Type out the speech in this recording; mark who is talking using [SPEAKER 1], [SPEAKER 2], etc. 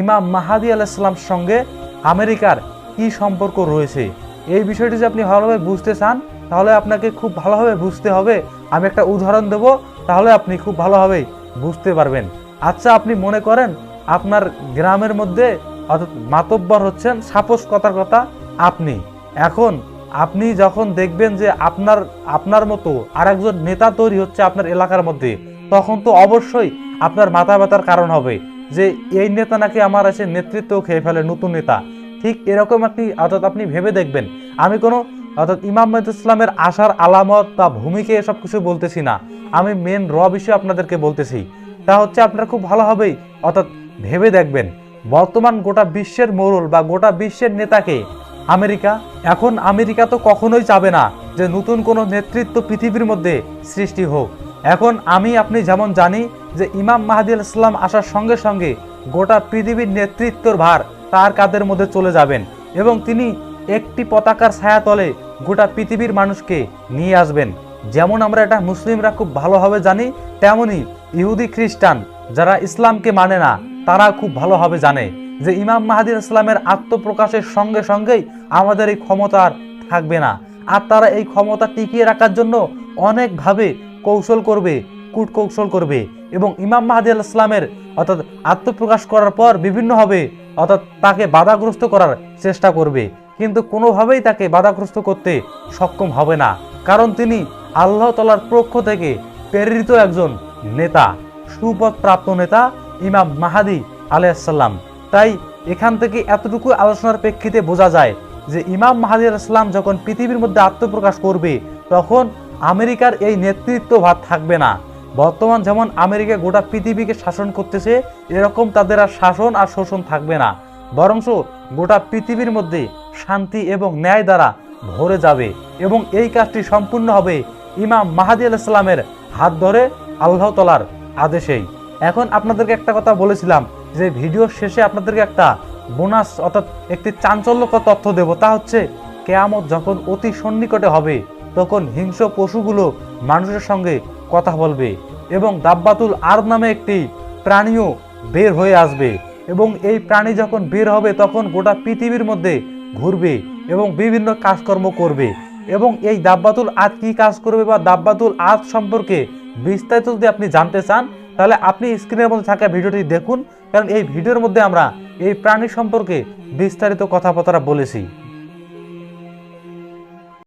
[SPEAKER 1] ইমাম মাহাদি আলাইসাল্লাম সঙ্গে আমেরিকার কি সম্পর্ক রয়েছে? এই বিষয়টি যদি আপনি ভালোভাবে বুঝতে চান, তাহলে আপনাকে খুব ভালোভাবে বুঝতে হবে। আমি একটা উদাহরণ দেব, তাহলে আপনি খুব ভালোভাবে বুঝতে পারবেন। আচ্ছা আপনি মনে করেন আপনার গ্রামের মধ্যে অর্থাৎ মাতব্বর হচ্ছেন, সাপোজ কথার কথা, আপনি। এখন আপনি যখন দেখবেন যে আপনার আপনার মতো আরেকজন নেতা তৈরি হচ্ছে আপনার এলাকার মধ্যে, তখন তো অবশ্যই আপনার মাথা ব্যথার কারণ হবে। যে এই নেতা নাকি আমার এসে নেতৃত্ব খেয়ে ফেলে, নতুন নেতা। ঠিক এরকম আপনি অর্থাৎ আপনি ভেবে দেখবেন। আমি কোনো অর্থাৎ ইমাম মহিদ ইসলামের আশার আলামত বা ভূমিকে এসব কিছু বলতেছি না। আমি মেন র বিষয় আপনাদেরকে বলতেছি। তা হচ্ছে আপনার খুব ভালো হবেই, অর্থাৎ ভেবে দেখবেন। বর্তমান গোটা বিশ্বের মোড়ল বা গোটা বিশ্বের নেতাকে আমেরিকা, এখন আমেরিকা তো কখনোই চাবে না যে নতুন কোনো নেতৃত্ব পৃথিবীর মধ্যে সৃষ্টি হোক। এখন আমি, আপনি যেমন জানি যে ইমাম মাহাদি ইসলাম আসার সঙ্গে সঙ্গে গোটা পৃথিবীর নেতৃত্বর ভার তার কাদের মধ্যে চলে যাবেন এবং তিনি একটি পতাকার ছায়াতলে গোটা পৃথিবীর মানুষকে নিয়ে আসবেন। যেমন আমরা এটা মুসলিমরা খুব ভালোভাবে জানি, তেমনি ইহুদি খ্রিস্টান যারা ইসলামকে মানে না, তারা খুব ভালোভাবে জানে যে ইমাম মাহাদির ইসলামের আত্মপ্রকাশের সঙ্গে সঙ্গেই আমাদের এই ক্ষমতা আর থাকবে না। আর তারা এই ক্ষমতা টিকিয়ে রাখার জন্য অনেকভাবে কৌশল করবে কূটকৌশল করবে এবং ইমাম মাহাদি আল ইসলামের অর্থাৎ আত্মপ্রকাশ করার পর বিভিন্নভাবে অর্থাৎ তাকে বাধাগ্রস্ত করার চেষ্টা করবে। কিন্তু কোনোভাবেই তাকে বাধাগ্রস্ত করতে সক্ষম হবে না, কারণ তিনি আল্লাহ তালার পক্ষ থেকে প্রেরিত একজন নেতা সুপথ প্রাপ্ত নেতা ইমাম মাহাদি আলাইসাল্লাম তাই এখান থেকে এতটুকু আলোচনার প্রেক্ষিতে বোঝা যায় যে ইমাম মাহাদি আলাইসাল্লাম যখন পৃথিবীর মধ্যে আত্মপ্রকাশ করবে, তখন আমেরিকার এই নেতৃত্ব ভাত থাকবে না। বর্তমান যেমন আমেরিকা গোটা পৃথিবীকে শাসন করতেছে, এরকম তাদের আর শাসন আর শোষণ থাকবে না। বরংস গোটা পৃথিবীর মধ্যে শান্তি এবং ন্যায় দ্বারা ভরে যাবে এবং এই কাজটি সম্পূর্ণ হবে ইমাম মাহাদি আল ইসলামের হাত ধরে আল্লাহ তালার আদেশেই। এখন আপনাদেরকে একটা কথা বলেছিলাম যে ভিডিওর শেষে আপনাদেরকে একটা বোনাস অর্থাৎ একটি চাঞ্চল্যকর তথ্য দেব, তা হচ্ছে কেয়ামত যখন অতি সন্নিকটে হবে, তখন হিংস্র পশুগুলো মানুষের সঙ্গে কথা বলবে এবং দাব্বাতুল আর নামে একটি প্রাণীও বের হয়ে আসবে এবং এই প্রাণী যখন বের হবে তখন গোটা পৃথিবীর মধ্যে ঘুরবে এবং বিভিন্ন কাজকর্ম করবে। এবং এই দাব্বাতুল আদ কি কাজ করবে বা দাব্বাতুল আদ সম্পর্কে বিস্তারিত যদি আপনি জানতে চান, তাহলে আপনি স্ক্রিনের মধ্যে থাকা ভিডিওটি দেখুন। কারণ এই ভিডিওর মধ্যে আমরা এই প্রাণী সম্পর্কে বিস্তারিত কথাবার্তা বলেছি।